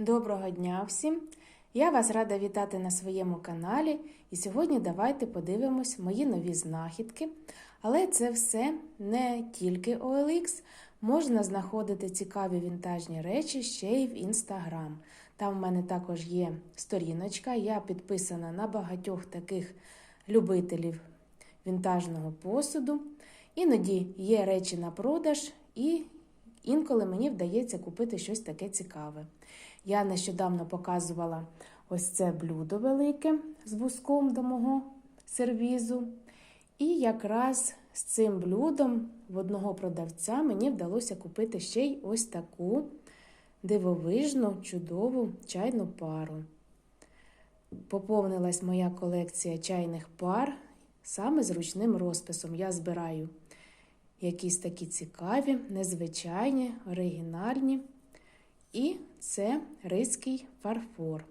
Доброго дня всім! Я вас рада вітати на своєму каналі. І сьогодні давайте подивимось мої нові знахідки. Але це все не тільки OLX. Можна знаходити цікаві вінтажні речі ще й в Instagram. Там в мене також є сторіночка. Я підписана на багатьох таких любителів вінтажного посуду. Іноді є речі на продаж, і інколи мені вдається купити щось таке цікаве. Я нещодавно показувала ось це блюдо велике з буском до мого сервізу. І якраз з цим блюдом в одного продавця мені вдалося купити ще й ось таку дивовижну, чудову чайну пару. Поповнилась моя колекція чайних пар саме з ручним розписом. Я збираю якісь такі цікаві, незвичайні, оригінальні. І це ризький фарфор.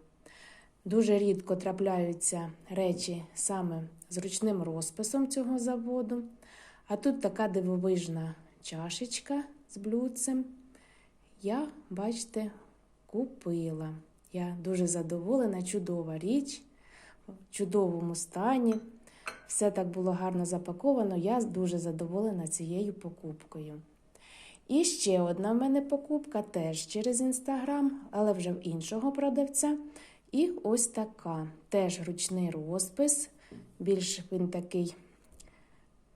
Дуже рідко трапляються речі саме з ручним розписом цього заводу. А тут така дивовижна чашечка з блюдцем. Я, бачите, купила. Я дуже задоволена, чудова річ, в чудовому стані. Все так було гарно запаковано. Я дуже задоволена цією покупкою. І ще одна в мене покупка теж через інстаграм, але вже в іншого продавця. І ось така теж ручний розпис. Більш він такий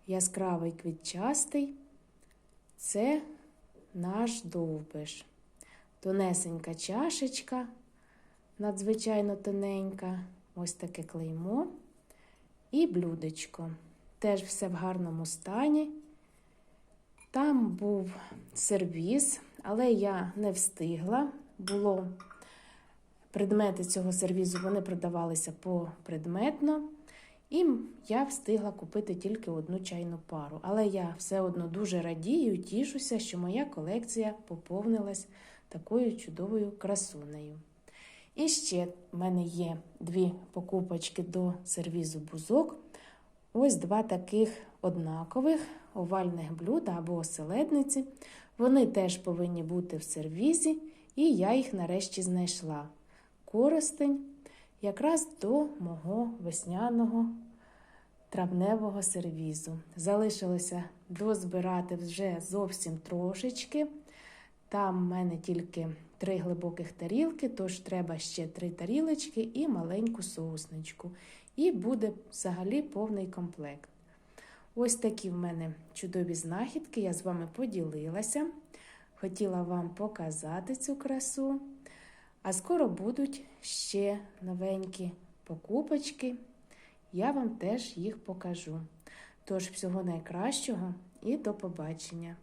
яскравий квітчастий. Це наш довбиш. Тонесенька чашечка, надзвичайно тоненька, ось таке клеймо. І блюдечко. Теж все в гарному стані. Там був сервіз, але я не встигла. Було предмети цього сервізу, вони продавалися попредметно. І я встигла купити тільки одну чайну пару. Але я все одно дуже радію, тішуся, що моя колекція поповнилась такою чудовою красунею. І ще в мене є дві покупочки до сервізу бузок. Ось два таких однакових овальних блюда або оселедниці. Вони теж повинні бути в сервізі, і я їх нарешті знайшла. Коростень якраз до мого весняного травневого сервізу. Залишилося дозбирати вже зовсім трошечки. Там в мене тільки три глибоких тарілки, тож треба ще три тарілочки і маленьку соусничку. І буде взагалі повний комплект. Ось такі в мене чудові знахідки, я з вами поділилася. Хотіла вам показати цю красу. А скоро будуть ще новенькі покупочки. Я вам теж їх покажу. Тож, всього найкращого і до побачення!